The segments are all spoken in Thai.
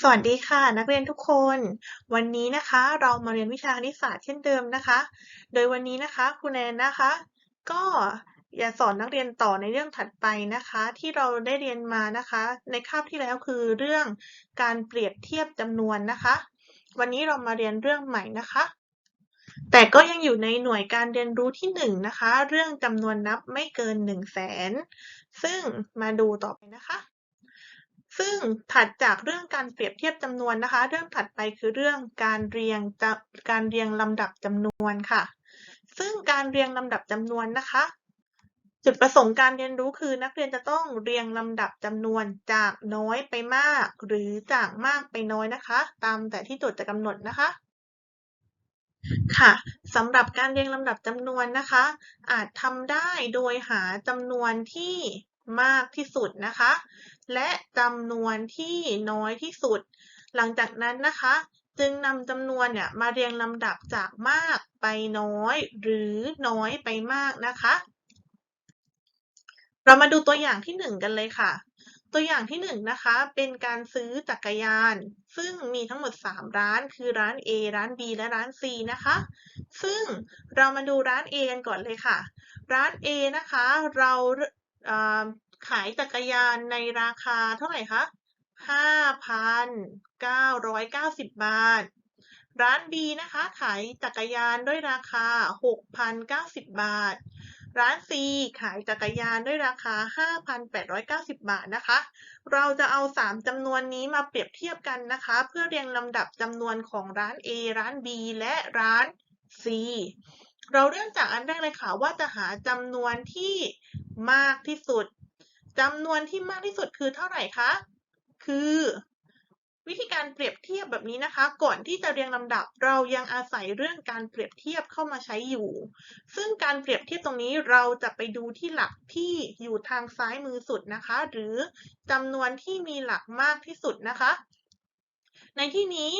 สวัสดีค่ะ นักเรียนทุกคน วันนี้นะคะเรามาเรียนวิชาคณิตศาสตร์เช่นเดิมนะคะ โดยวันนี้นะคะครูแนนนะคะ ก็อยากสอนนักเรียนต่อในเรื่องถัดไปนะคะ ที่เราได้เรียนมานะคะ ในคาบที่แล้วคือเรื่องการเปรียบเทียบจำนวนนะคะ วันนี้เรามาเรียนเรื่องใหม่นะคะ แต่ก็ยังอยู่ในหน่วยการเรียนรู้ที่หนึ่งนะคะ เรื่องจำนวนนับไม่เกินหนึ่งแสนซึ่งมาดูต่อไปนะคะ ซึ่งถัดจากเรื่องการเปรียบเทียบจำนวนนะคะ เรื่องถัดไปคือเรื่องการเรียงการเรียงลำดับจำนวนค่ะ ซึ่งการเรียงลำดับจำนวนนะคะ จุดประสงค์การเรียนรู้คือนักเรียนจะต้องเรียงลำดับจำนวนจากน้อยไปมาก หรือจากมากไปน้อยนะคะ ตามแต่ที่โจทย์จะกำหนดนะคะค่ะสำหรับการเรียงลำดับจำนวนนะคะ อาจทำได้โดยหาจำนวนที่มากที่สุดนะคะ และจำนวนที่น้อยที่สุด หลังจากนั้นนะคะ จึงนำจำนวนเนี่ยมาเรียงลำดับจากมากไปน้อย หรือน้อยไปมากนะคะ เรามาดูตัวอย่างที่หนึ่งกันเลยค่ะ ตัวอย่างที่หนึ่งนะคะเป็นการซื้อจักรยาน ซึ่งมีทั้งหมด 3 ร้าน คือร้าน A ร้าน B และร้าน C นะคะ ซึ่งเรามาดูร้าน A กันก่อนเลยค่ะ ร้าน A นะคะเรา ขายจักรยานในราคาเท่าไหร่คะ5,990 บาท ร้าน B นะคะ ขายจักรยานด้วยราคา 6,090 บาท ร้าน C ขายจักรยานด้วยราคา 5,890 บาทนะคะ เราจะเอา 3จำนวนนี้มาเปรียบเทียบกันนะคะ เพื่อเรียงลำดับจำนวนของร้าน A ร้าน B และร้าน C เราเริ่มจากอันแรกเลยค่ะว่าจะหาจำนวนที่มากที่สุด จำนวนที่มากที่สุดคือเท่าไหร่คะ คือ วิธีการเปรียบเทียบแบบนี้นะคะ ก่อนที่จะเรียงลำดับเรายังอาศัยเรื่องการเปรียบเทียบเข้ามาใช้อยู่ ซึ่งการเปรียบเทียบตรงนี้เราจะไปดูที่หลักที่อยู่ทางซ้ายมือสุดนะคะ หรือจำนวนที่มีหลักมากที่สุดนะคะ ในที่นี้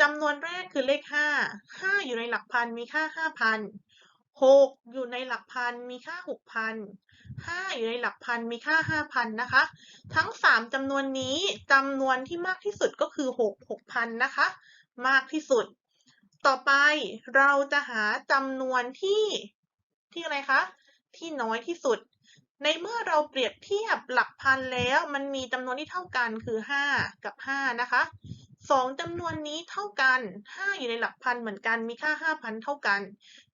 จำนวนแรกคือเลข 5 5 อยู่ในหลักพันมีค่า 5,000 6 อยู่ในหลักพันมีค่า6,000 5 อยู่ในหลักพันมีค่า 5,000 นะคะ ทั้ง 3จำนวนนี้จำนวนที่มากที่สุดก็คือ 6 6,000 นะคะ มากที่สุด ต่อไปเราจะหาจำนวนที่ที่อะไรคะ ที่น้อยที่สุด ในเมื่อเราเปรียบเทียบหลักพันแล้วมันมีจำนวนที่เท่ากันคือ 5 กับ 5 นะคะสองจำนวนนี้เท่ากัน 5 อยู่ในหลักพันเหมือนกัน มีค่า 5,000 เท่ากัน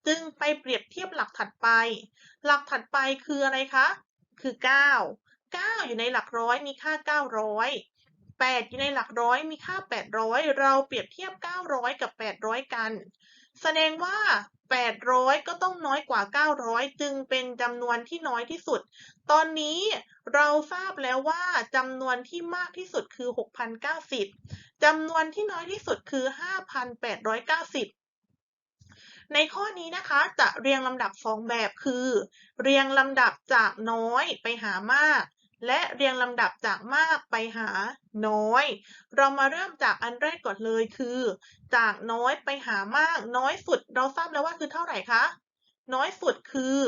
จึงไปเปรียบเทียบหลักถัดไป หลักถัดไปคืออะไรคะ คือ 9 9 อยู่ในหลักร้อยมีค่า 900 8 อยู่ในหลักร้อยมีค่า 800 เราเปรียบเทียบ 900 กับ 800 กัน แสดงว่า 800 ก็ต้องน้อยกว่า 900 จึงเป็นจำนวนที่น้อยที่สุด ตอนนี้เราทราบแล้วว่าจำนวนที่มากที่สุดคือ 6,090จำนวนที่น้อยที่สุดคือ 5,890 ในข้อนี้นะคะจะเรียงลำดับสองแบบคือ เรียงลำดับจากน้อยไปหามาก และเรียงลำดับจากมากไปหาน้อย เรามาเริ่มจากอันแรกก่อนเลยคือ จากน้อยไปหามาก น้อยสุดเราทราบแล้วว่าคือเท่าไหร่คะน้อยสุดคือ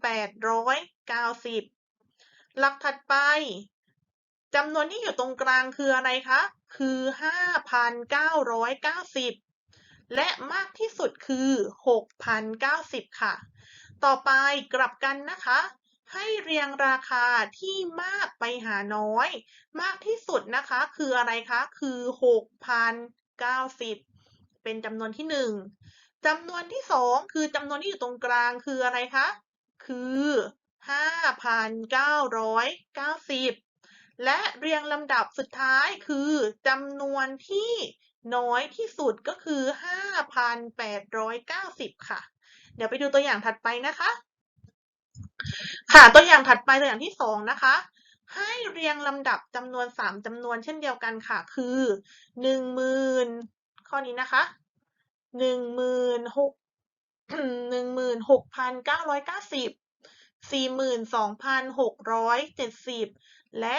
5,890 หลักถัดไปจำนวนที่อยู่ตรงกลางคืออะไรคะ คือ 5,990 และมากที่สุดคือ 6,090 ค่ะ ต่อไปกลับกันนะคะ ให้เรียงราคาที่มากไปหาน้อย มากที่สุดนะคะคืออะไรคะ คือ 6,090 เป็นจำนวนที่ 1จำนวนที่ 2 คือจำนวนที่อยู่ตรงกลางคืออะไรคะ คือ 5,990 และเรียงลำดับสุดท้ายคือจำนวนที่ น้อยที่สุดก็คือ 5,890 ค่ะ เดี๋ยวไปดูตัวอย่างถัดไปนะคะ ค่ะ ตัวอย่างถัดไปตัวอย่างที่ 2 นะคะ ให้เรียงลำดับจำนวน 3จำนวนเช่นเดียวกันค่ะ คือ 10,000 ข้อนี้นะคะ 16,000 16,990 42,670 และ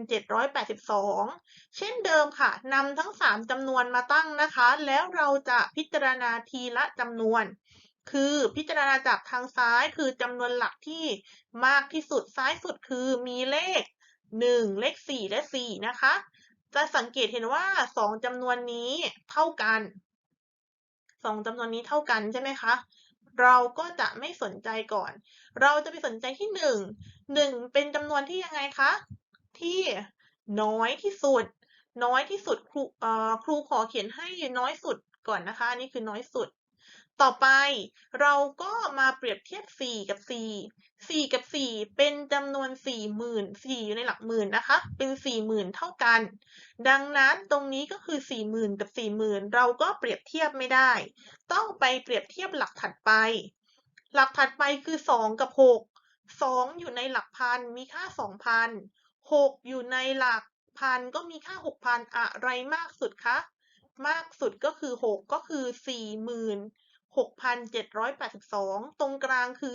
46,782 เช่นเดิมค่ะนำทั้ง 3จำนวนมาตั้งนะคะ แล้วเราจะพิจารณาทีละจำนวน คือพิจารณาจากทางซ้ายคือจำนวนหลักที่มากที่สุดซ้ายสุดคือมีเลข 1 เลข 4 และ 4 นะคะ จะสังเกตเห็นว่า 2จำนวนนี้เท่ากัน 2จำนวนนี้เท่ากันใช่ไหมคะ เราก็จะไม่สนใจก่อน เราจะไปสนใจที่หนึ่งหนึ่งเป็นจำนวนที่ยังไงคะ ที่น้อยที่สุด น้อยที่สุดครูครูขอเขียนให้น้อยสุดก่อนนะคะ นี่คือน้อยสุด ต่อไปเราก็มาเปรียบเทียบ 4 กับ 4 4 กับ 4 เป็นจำนวน 40,000 4 อยู่ในหลักหมื่นนะคะ เป็น 40,000 เท่ากัน ดังนั้นตรงนี้ก็คือ 40,000 กับ 40,000 เราก็เปรียบเทียบไม่ได้ ต้องไปเปรียบเทียบหลักถัดไป หลักถัดไปคือ 2 กับ 6 2 อยู่ในหลักพัน มีค่า 2,000 6 อยู่ในหลักพันก็มีค่า 6,000 อะไรมากสุดคะ มากสุดก็คือ 6 ก็คือ 40,000 6,782 ตรงกลางคือ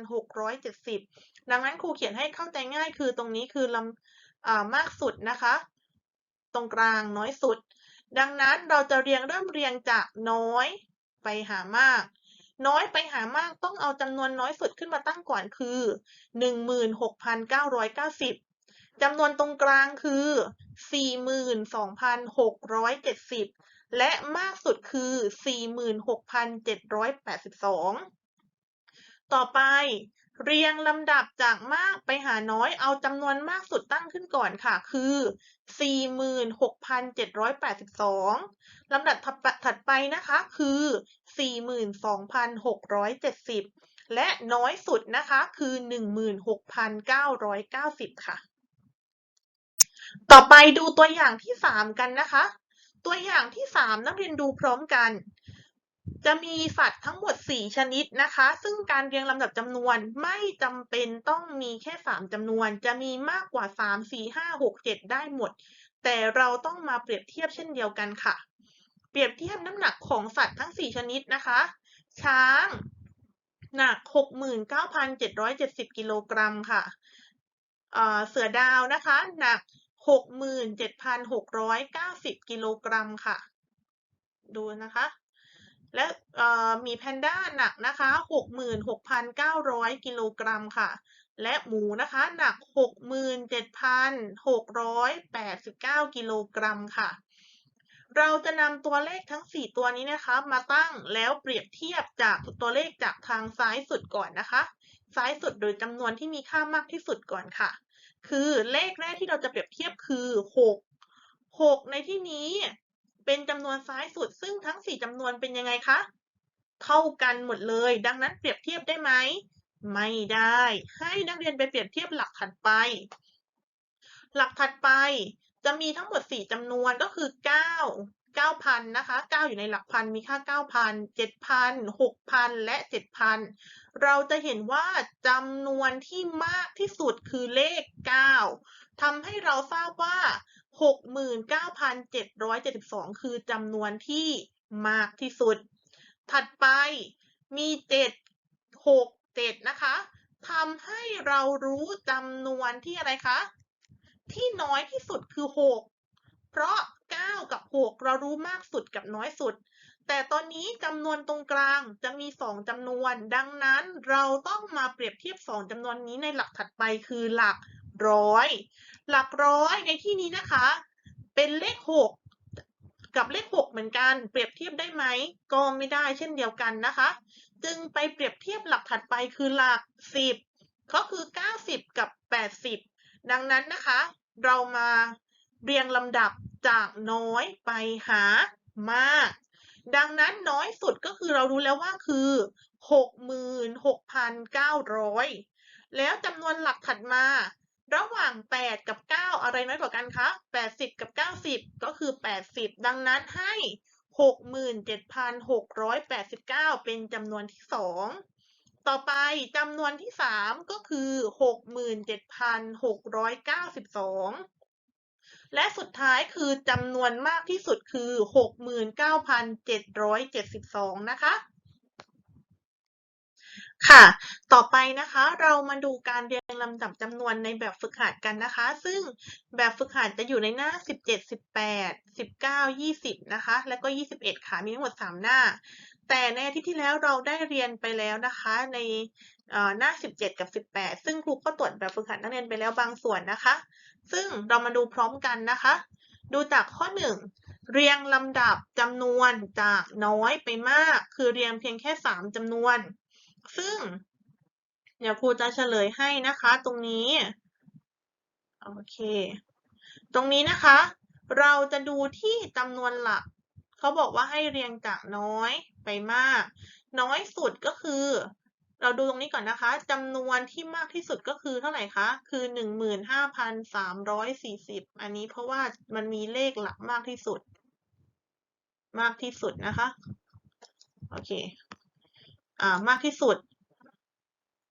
42,670 ดังนั้นครูเขียนให้เข้าใจง่ายคือตรงนี้คือลำอ่ามากสุดนะคะ ตรงกลางน้อยสุด ดังนั้นเราจะเรียงเริ่มเรียงจากน้อยไปหามาก น้อยไปหามากต้องเอาจำนวนน้อยสุดขึ้นมาตั้งก่อนคือ 16,990จำนวนตรงกลางคือ 42,670 และมากสุดคือ 46,782 ต่อไป เรียงลำดับจากมากไปหาน้อยเอาจำนวนมากสุดตั้งขึ้นก่อนค่ะ คือ 46,782 ลำดับถัดไปนะคะ คือ 42,670 และน้อยสุดนะคะ คือ 16,990 ค่ะ ต่อไปดูตัวอย่างที่ 3 กันนะคะ ตัวอย่างที่ 3 นักเรียนดูพร้อมกัน จะมีสัตว์ทั้งหมด 4 ชนิดนะคะ ซึ่งการเรียงลำดับจำนวนไม่จำเป็นต้องมีแค่ 3จำนวน จะมีมากกว่า 3 4 5 6 7 ได้หมด แต่เราต้องมาเปรียบเทียบเช่นเดียวกันค่ะ เปรียบเทียบน้ำหนักของสัตว์ทั้ง 4 ชนิดนะคะ ช้างหนัก 69,770 กิโลกรัมค่ะเเสือดาวนะคะ หนัก 67,690 กิโลกรัมค่ะ ดูนะคะ และหมีแพนด้าหนักนะคะ 66,900 กิโลกรัมค่ะ และหมูนะคะหนัก 67,689 กิโลกรัมค่ะ เราจะนำตัวเลขทั้ง 4 ตัวนี้นะคะ มาตั้งแล้วเปรียบเทียบจากตัวเลขจากทางซ้ายสุดก่อนนะคะ ซ้ายสุดโดยจำนวนที่มีค่ามากที่สุดก่อนค่ะ คือเลขแรกที่เราจะเปรียบเทียบคือ6 6 ในที่นี้เป็นจำนวนซ้ายสุด ซึ่งทั้ง 4จำนวนเป็นยังไงคะ เท่ากันหมดเลย ดังนั้นเปรียบเทียบได้ไหม ไม่ได้ ให้นักเรียนไปเปรียบเทียบหลักถัดไป หลักถัดไปจะมีทั้งหมด 4จำนวนก็คือ 9 9,000นะคะ 9 อยู่ในหลักพันมีค่า 9,000 7,000 6,000 และ 7,000 เราจะเห็นว่าจำนวนที่มากที่สุดคือเลข 9 ทำให้เราทราบว่า 69,772 คือจำนวนที่มากที่สุด ถัดไปมี 7 6 7 นะคะทำให้เรารู้จำนวนที่อะไรคะ ที่น้อยที่สุดคือ 6 เพราะ 9 กับ 6 เรารู้มากสุดกับน้อยสุด แต่ตอนนี้จำนวนตรงกลางจะมี 2จำนวน ดังนั้นเราต้องมาเปรียบเทียบ 2จำนวนนี้ในหลักถัดไปคือหลักร้อย หลักร้อยในที่นี้นะคะ เป็นเลข 6 กับเลข 6 เหมือนกัน เปรียบเทียบได้ไหม ก็ไม่ได้เช่นเดียวกันนะคะ จึงไปเปรียบเทียบหลักถัดไปคือหลัก 10 ก็คือ 90 กับ 80 ดังนั้นนะคะ เรามาเรียงลำดับ จากน้อยไปหามาก ดังนั้นน้อยสุดก็คือเรารู้แล้วว่าคือ 66,900 แล้วจำนวนหลักถัดมา ระหว่าง 8 กับ 9 อะไรน้อยกว่ากันคะ 80 กับ 90 ก็คือ 80 ดังนั้นให้ 67,689 เป็นจำนวนที่ 2ต่อไปจำนวนที่ 3 ก็คือ 67,692 และสุดท้ายคือจำนวนมากที่สุดคือ 69,772 นะคะ ค่ะ ต่อไปนะคะ เรามาดูการเรียงลำดับจำนวนในแบบฝึกหัดกันนะคะ ซึ่งแบบฝึกหัดจะอยู่ในหน้า 17 18 19 20 นะคะ แล้วก็ 21 ค่ะ มีทั้งหมด 3 หน้า แต่ในอาทิตย์ที่แล้วเราได้เรียนไปแล้วนะคะในหน้า 17 กับ 18 ซึ่งครูก็ตรวจแบบฝึกหัดนักเรียนไปแล้วบางส่วนนะคะ ซึ่งเรามาดูพร้อมกันนะคะ ดูจากข้อ 1 เรียงลำดับจำนวนจากน้อยไปมาก คือเรียงเพียงแค่ 3จำนวน ซึ่ง เดี๋ยวครูจะเฉลยให้นะคะตรงนี้ โอเค ตรงนี้นะคะ เราจะดูที่จำนวนหลัก เขาบอกว่าให้เรียงจากน้อย ไปมาก น้อยสุดก็คือ เราดูตรงนี้ก่อนนะคะจำนวนที่มากที่สุดก็คือเท่าไหร่คะ คือหนึ่งหมื่นห้าพันสามร้อยสี่สิบอันนี้เพราะว่ามันมีเลขหลักมากที่สุด มากที่สุดนะคะ โอเค อ่า มากที่สุด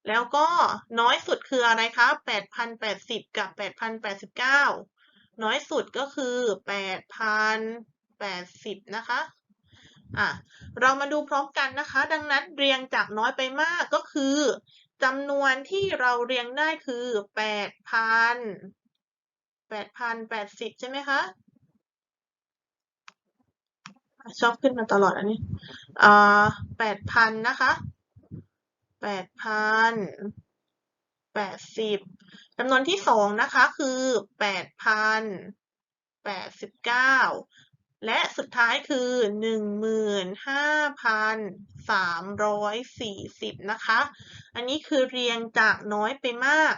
แล้วก็น้อยสุดคืออะไรคะแปดพันแปดสิบกับแปดพันแปดสิบเก้าน้อยสุดก็คือแปดพันแปดสิบนะคะ อะเรามาดูพร้อมกันนะคะ ดังนั้นเรียงจากน้อยไปมากก็คือจำนวนที่เราเรียงได้คือแปดพันแปดพันแปดสิบใช่ไหมคะอะชอบขึ้นมาตลอดอันนี้อ่าแปดพันนะคะแปดพันแปดสิบจำนวนที่สองนะคะคือแปดพันแปดสิบเก้า และสุดท้ายคือหนึ่งหมื่นห้าพันสามร้อยสี่สิบนะคะ อันนี้คือเรียงจากน้อยไปมาก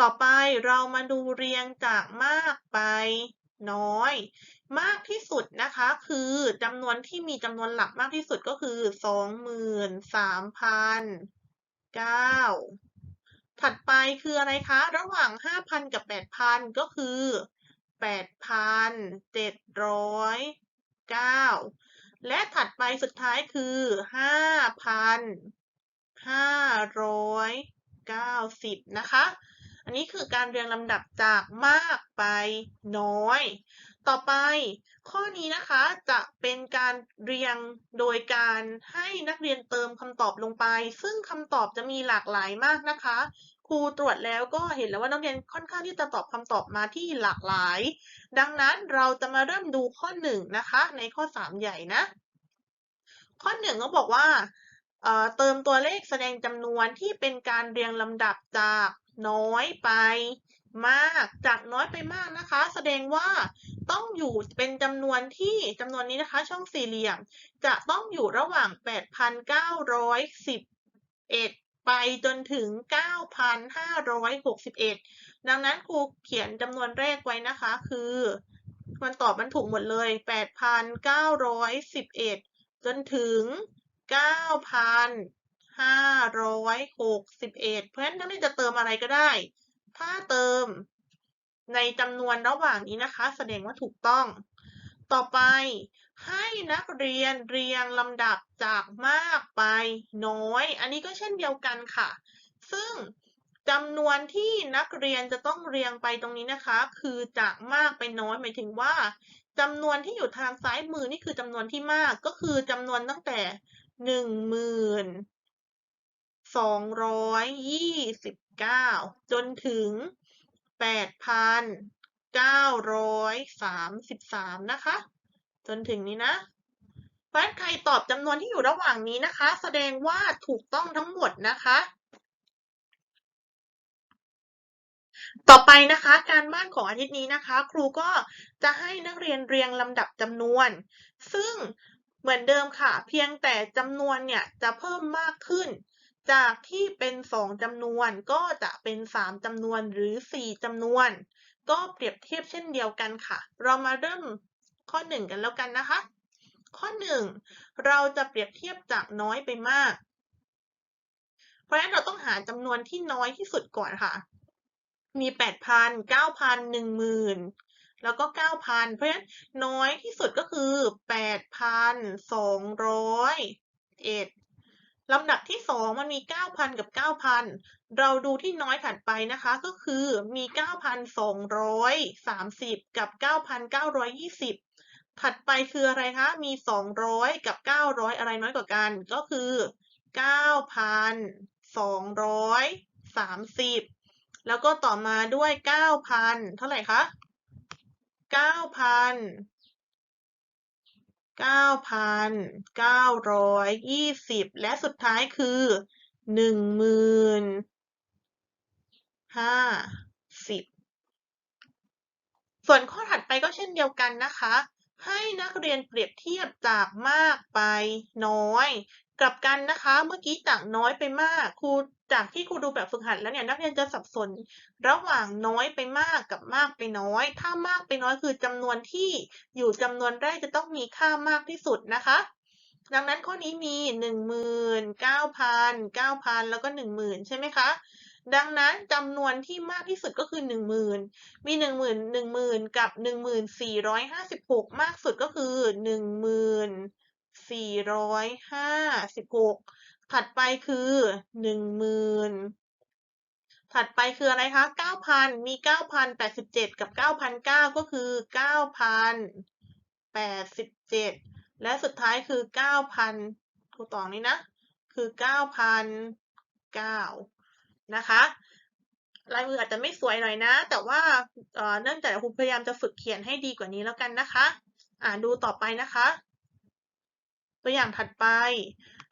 ต่อไปเรามาดูเรียงจากมากไปน้อย มากที่สุดนะคะคือจำนวนที่มีจำนวนหลักมากที่สุดก็คือสองหมื่นสามพันเก้าถัดไปคืออะไรคะ ระหว่างห้าพันกับแปดพันก็คือแปดพันเจ็ดร้อยเก้าและถัดไปสุดท้ายคือห้าพันห้าร้อยเก้าสิบนะคะ อันนี้คือการเรียงลำดับจากมากไปน้อย ต่อไปข้อนี้นะคะจะเป็นการเรียงโดยการให้นักเรียนเติมคำตอบลงไป ซึ่งคำตอบจะมีหลากหลายมากนะคะ ครูตรวจแล้วก็เห็นแล้วว่านักเรียนค่อนข้างที่จะตอบคำตอบมาที่หลากหลาย ดังนั้นเราจะมาเริ่มดูข้อหนึ่งนะคะในข้อสามใหญ่นะ ข้อหนึ่งก็บอกว่าเเติมตัวเลขแสดงจำนวนที่เป็นการเรียงลำดับจากน้อยไปมากจากน้อยไปมากนะคะ แสดงว่าต้องอยู่เป็นจำนวนที่จำนวนนี้นะคะ ช่องสี่เหลี่ยม จะต้องอยู่ระหว่าง 8,911 ไปจนถึง 9,561 ดังนั้นครูเขียนจำนวนแรกไว้นะคะ คือมันตอบมันถูกหมดเลย 8,911 จนถึง 9,561 เพราะฉะนั้นนักเรียนจะเติมอะไรก็ได้ ถ้าเติมในจำนวนระหว่างนี้นะคะ แสดงว่าถูกต้อง ต่อไปให้นักเรียนเรียงลำดับจากมากไปน้อย อันนี้ก็เช่นเดียวกันค่ะ ซึ่งจำนวนที่นักเรียนจะต้องเรียงไปตรงนี้นะคะ คือจากมากไปน้อยหมายถึงว่าจำนวนที่อยู่ทางซ้ายมือนี่คือจำนวนที่มากก็คือจำนวนตั้งแต่หนึ่งหมื่นสองร้อยยี่สิบเก้าจนถึงแปดพัน เก้าร้อยสามสิบสามนะคะ จนถึงนี้นะเพราะฉะนั้นใครตอบจำนวนที่อยู่ระหว่างนี้นะคะ แสดงว่าถูกต้องทั้งหมดนะคะ ต่อไปนะคะ การบ้านของอาทิตย์นี้นะคะ ครูก็จะให้นักเรียนเรียงลำดับจำนวน ซึ่งเหมือนเดิมค่ะ เพียงแต่จำนวนเนี่ยจะเพิ่มมากขึ้นจากที่เป็นสองจำนวนก็จะเป็นสามจำนวนหรือสี่จำนวน ก็เปรียบเทียบเช่นเดียวกันค่ะ เรามาเริ่มข้อ 1 กันแล้วกันนะคะ ข้อ 1 เราจะเปรียบเทียบจากน้อยไปมาก เพราะฉะนั้นเราต้องหาจำนวนที่น้อยที่สุดก่อนค่ะ มี 8,000 9,000 10,000แล้วก็ 9,000 เพราะฉะนั้นน้อยที่สุดก็คือ 8,200ด ลำดับที่สองมันมีเก้าพันกับเก้าพันเราดูที่น้อยถัดไปนะคะก็คือมีเก้าพันสองร้อยสามสิบกับเก้าพันเก้าร้อยยี่สิบถัดไปคืออะไรคะมีสองร้อยกับเก้าร้อยอะไรน้อยกว่ากันก็คือเก้าพันสองร้อยสามสิบแล้วก็ต่อมาด้วยเก้าพันเท่าไหร่คะเก้าพันเก้าพันเก้าร้อยยี่สิบและสุดท้ายคือหนึ่งหมื่นห้าสิบส่วนข้อถัดไปก็เช่นเดียวกันนะคะ ให้นักเรียนเปรียบเทียบจากมากไปน้อย กลับกันนะคะ เมื่อกี้จากน้อยไปมาก ครูจากที่ครูดูแบบฝึกหัดแล้วเนี่ยนักเรียนจะสับสนระหว่างน้อยไปมากกับมากไปน้อย ถ้ามากไปน้อยคือจำนวนที่อยู่จำนวนแรกจะต้องมีค่ามากที่สุดนะคะ ดังนั้นข้อนี้มีหนึ่งหมื่นเก้าพันเก้าพันแล้วก็หนึ่งหมื่นใช่ไหมคะ ดังนั้นจำนวนที่มากที่สุดก็คือหนึ่งหมื่นมีหนึ่งหมื่นหนึ่งหมื่นกับหนึ่งหมื่นสี่ร้อยห้าสิบหกมากสุดก็คือห นึ่งหมื่นสี่ร้อยห้าสิบหกถัดไปคือหนึ่งหมื่นถัดไปคืออะไรคะเก้าพันมีเก้าพันแปดสิบเจ็ดกับเก้าพันเก้าก็คือเก้าพันแปดสิบเจ็ดและสุดท้ายคือเก้าพันครูต่อนี้นะ คือเก้าพันเก้านะคะลายมืออาจจะไม่สวยหน่อยนะ แต่ว่าเอ่อเนื่องจากครูพยายามจะฝึกเขียนให้ดีกว่านี้แล้วกันนะคะ อ่าดูต่อไปนะคะ ตัวอย่างถัดไป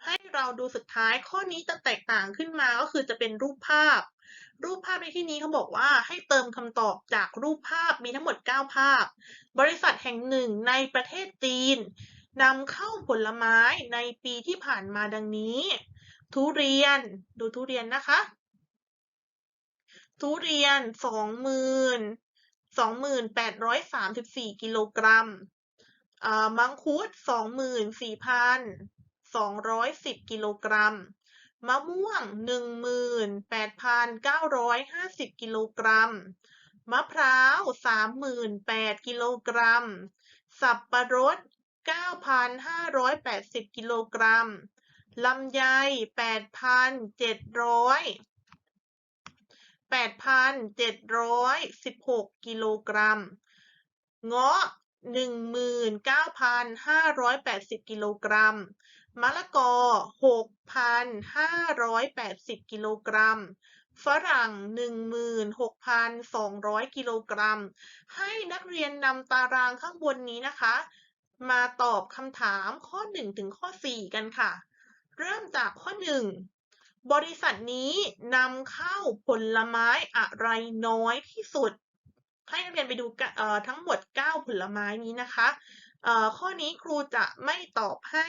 ให้เราดูสุดท้ายข้อนี้จะแตกต่างขึ้นมาก็คือจะเป็นรูปภาพ รูปภาพในที่นี้เขาบอกว่าให้เติมคำตอบจากรูปภาพมีทั้งหมด 9 ภาพ บริษัทแห่งหนึ่งในประเทศจีนนำเข้าผลไม้ในปีที่ผ่านมาดังนี้ ทุเรียนดูทุเรียนนะคะ ทุเรียนสองหมื่นสองหมื่นแปดร้อยสามสิบสี่กิโลกรัม มังคุดสองหมื่นสี่พันสองร้อยสิบกิโลกรัม มะม่วงหนึ่งหมื่นแปดพันเก้าร้อยห้าสิบกิโลกรัม มะพร้าวสามหมื่นแปดกิโลกรัม สับปะรดเก้าพันห้าร้อยแปดสิบกิโลกรัม ลำไยแปดพันเจ็ดร้อย8,716 กิโลกรัม เงาะ 19,580 กิโลกรัม มะละกอ 6,580 กิโลกรัม ฝรั่ง 16,200 กิโลกรัม ให้นักเรียนนำตารางข้างบนนี้นะคะ มาตอบคำถามข้อ 1 ถึงข้อ 4 กันค่ะ เริ่มจากข้อ 1 บริษัทนี้นำเข้าผลไม้อะไรน้อยที่สุด ให้นักเรียนไปดูทั้งหมด 9 ผลไม้นี้นะคะข้อนี้ครูจะไม่ตอบให้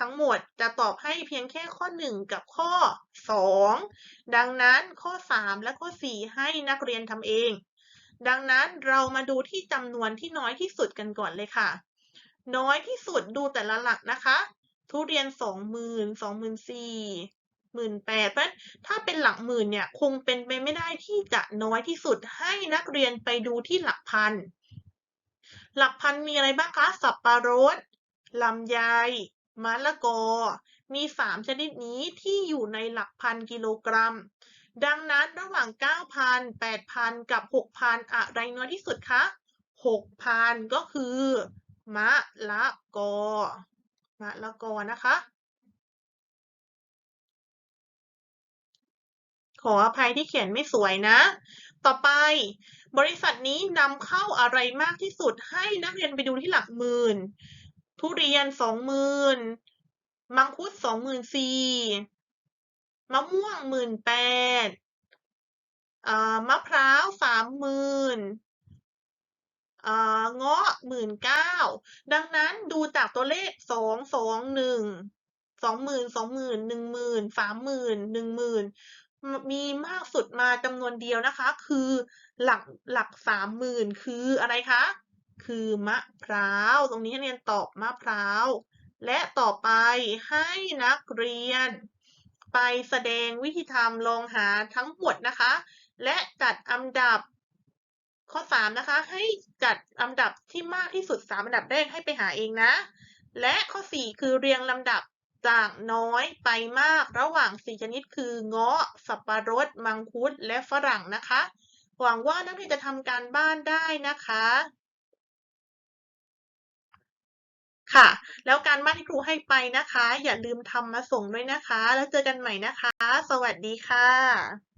ทั้งหมดจะตอบให้เพียงแค่ข้อ 1 กับข้อ 2 ดังนั้นข้อ 3 และข้อ 4 ให้นักเรียนทำเอง ดังนั้นเรามาดูที่จำนวนที่น้อยที่สุดกันก่อนเลยค่ะ น้อยที่สุดดูแต่ละหลักนะคะ ทุเรียน 20,000 24,000 หมื่นแปดเพราะฉะนั้นถ้าเป็นหลักหมื่นเนี่ยคงเป็นไปไม่ได้ที่จะน้อยที่สุดให้นักเรียนไปดูที่หลักพัน หลักพันมีอะไรบ้างคะสับปะรดลำไยมะละกอ มีสามชนิดนี้ที่อยู่ในหลักพันกิโลกรัม ดังนั้นระหว่าง 9,000 8,000 กับ 6,000 อะไรน้อยที่สุดคะ 6,000 ก็คือ มะละกอ มะละกอนะคะ ขออภัยที่เขียนไม่สวยนะ ต่อไป บริษัทนี้นำเข้าอะไรมากที่สุดให้นักเรียนไปดูที่หลักหมื่น ทุเรียนสองหมื่นมังคุดสองหมื่นสี่มะม่วงหมื่นแปดมะพร้าวสามหมื่นเงาะหมื่นเก้าดังนั้นดูจากตัวเลขสองสองหนึ่งสองหมื่นสองหมื่นหนึ่งหมื่นสามหมื่นหนึ่งหมื่น มีมากสุดมาจำนวนเดียวนะคะ คือหลักหลักสามหมื่นคืออะไรคะ คือมะพร้าว ตรงนี้ให้เรียนตอบมะพร้าว และต่อไปให้นักเรียน ไปแสดงวิธีทำลองหาทั้งหมดนะคะ และจัดอันดับข้อ3นะคะ ให้จัดลำดับที่มากที่สุด 3 อันดับแรกให้ไปหาเองนะ และข้อ 4 คือเรียงลำดับ จากน้อยไปมากระหว่างสี่ชนิดคือเงาะ สับปะรด มังคุด และฝรั่งนะคะ หวังว่านักเรียนจะทำการบ้านได้นะคะค่ะ แล้วการบ้านที่ครูให้ไปนะคะ อย่าลืมทำมาส่งด้วยนะคะ แล้วเจอกันใหม่นะคะ สวัสดีค่ะ